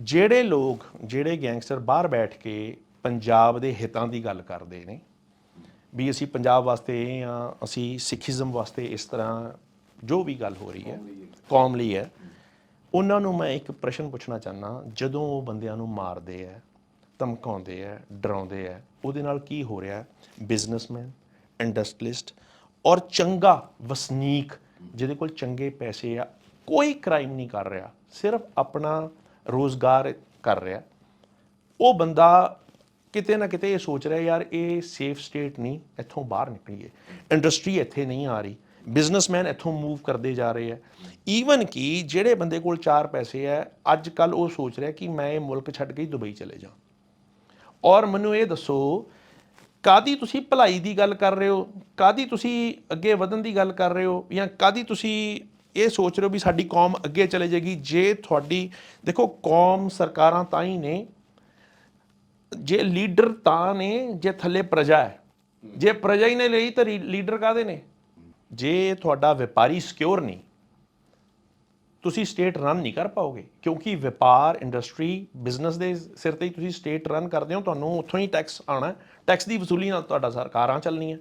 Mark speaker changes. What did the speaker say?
Speaker 1: ਜਿਹੜੇ ਲੋਕ, ਜਿਹੜੇ ਗੈਂਗਸਟਰ ਬਾਹਰ ਬੈਠ ਕੇ ਪੰਜਾਬ ਦੇ ਹਿੱਤਾਂ ਦੀ ਗੱਲ ਕਰਦੇ ਨੇ, ਵੀ ਅਸੀਂ ਪੰਜਾਬ ਵਾਸਤੇ ਇਹ ਆ ਅਸੀਂ ਸਿੱਖੀਜ਼ਮ ਵਾਸਤੇ ਇਸ ਤਰ੍ਹਾਂ ਜੋ ਵੀ ਗੱਲ ਹੋ ਰਹੀ ਹੈ, ਕੌਮ ਲਈ ਹੈ, ਉਹਨਾਂ ਨੂੰ ਮੈਂ ਇੱਕ ਪ੍ਰਸ਼ਨ ਪੁੱਛਣਾ ਚਾਹਨਾ ਜਦੋਂ ਉਹ ਬੰਦਿਆਂ ਨੂੰ ਮਾਰਦੇ ਆ ਧਮਕਾਉਂਦੇ ਆ ਡਰਾਉਂਦੇ ਆ ਉਹਦੇ ਨਾਲ ਕੀ ਹੋ ਰਿਹਾ ਬਿਜ਼ਨਸਮੈਨ ਇੰਡਸਟਰੀਲਿਸਟ ਔਰ ਚੰਗਾ ਵਸਨੀਕ ਜਿਹਦੇ ਕੋਲ ਚੰਗੇ ਪੈਸੇ ਆ, ਕੋਈ ਕ੍ਰਾਈਮ ਨਹੀਂ ਕਰ ਰਿਹਾ, ਸਿਰਫ ਆਪਣਾ ਰੋਜ਼ਗਾਰ ਕਰ ਰਿਹਾ। ਉਹ ਬੰਦਾ ਕਿਤੇ ਨਾ ਕਿਤੇ ਇਹ ਸੋਚ ਰਿਹਾ, ਯਾਰ, ਇਹ ਸੇਫ ਸਟੇਟ ਨਹੀਂ, ਇੱਥੋਂ ਬਾਹਰ ਨਿਕਲੀਏ। ਇੰਡਸਟਰੀ ਇੱਥੇ ਨਹੀਂ ਆ ਰਹੀ। ਬਿਜ਼ਨਸਮੈਨ ਇੱਥੋਂ ਮੂਵ ਕਰਦੇ ਜਾ ਰਹੇ ਆ। ਈਵਨ ਕਿ ਜਿਹੜੇ ਬੰਦੇ ਕੋਲ ਚਾਰ ਪੈਸੇ ਆ ਅੱਜ ਕੱਲ ਉਹ ਸੋਚ ਰਿਹਾ ਕਿ ਮੈਂ ਇਹ ਮੁਲਕ ਛੱਡ ਕੇ ਹੀ ਦੁਬਈ ਚਲੇ ਜਾ ਔਰ ਮੈਨੂੰ ਇਹ ਦੱਸੋ ਕਾਦੀ ਤੁਸੀਂ ਭਲਾਈ ਦੀ ਗੱਲ ਕਰ ਰਹੇ ਹੋ? ਕਾਦੀ ਤੁਸੀਂ ਅੱਗੇ ਵਧਣ ਦੀ ਗੱਲ ਕਰ ਰਹੇ ਹੋ? ਜਾਂ ਕਾਦੀ ਤੁਸੀਂ ਇਹ ਸੋਚ ਰਹੇ ਹੋ ਵੀ ਸਾਡੀ ਕੌਮ ਅੱਗੇ ਚਲੇ ਜਾਏਗੀ, ਜੇ ਤੁਹਾਡੀ, ਦੇਖੋ ਕੌਮ ਸਰਕਾਰਾਂ ਤਾਂ ਹੀ ਨੇ, ਜੇ ਲੀਡਰ ਤਾਂ ਨੇ, ਜੇ ਥੱਲੇ ਪ੍ਰਜਾ ਹੈ। ਜੇ ਪ੍ਰਜਾ ਹੀ ਨੇ ਲਈ ਤਾਂ ਲੀਡਰ ਕਾਦੇ ਨੇ? ਜੇ ਤੁਹਾਡਾ ਵਪਾਰੀ ਸਿਕਿਉਰ ਨਹੀਂ, ਤੁਸੀਂ ਸਟੇਟ ਰਨ ਨਹੀਂ ਕਰ ਪਾਓਗੇ, ਕਿਉਂਕਿ ਵਪਾਰ, ਇੰਡਸਟਰੀ, ਬਿਜ਼ਨਸ ਦੇ ਸਿਰ ਤੇ ਹੀ ਤੁਸੀਂ ਸਟੇਟ ਰਨ ਕਰਦੇ ਹੋ, ਤੁਹਾਨੂੰ ਉੱਥੋਂ ਹੀ ਟੈਕਸ ਆਣਾ ਟੈਕਸ ਦੀ ਵਸੂਲੀ ਨਾਲ ਤੁਹਾਡਾ ਸਰਕਾਰਾਂ ਚੱਲਣੀਆਂ।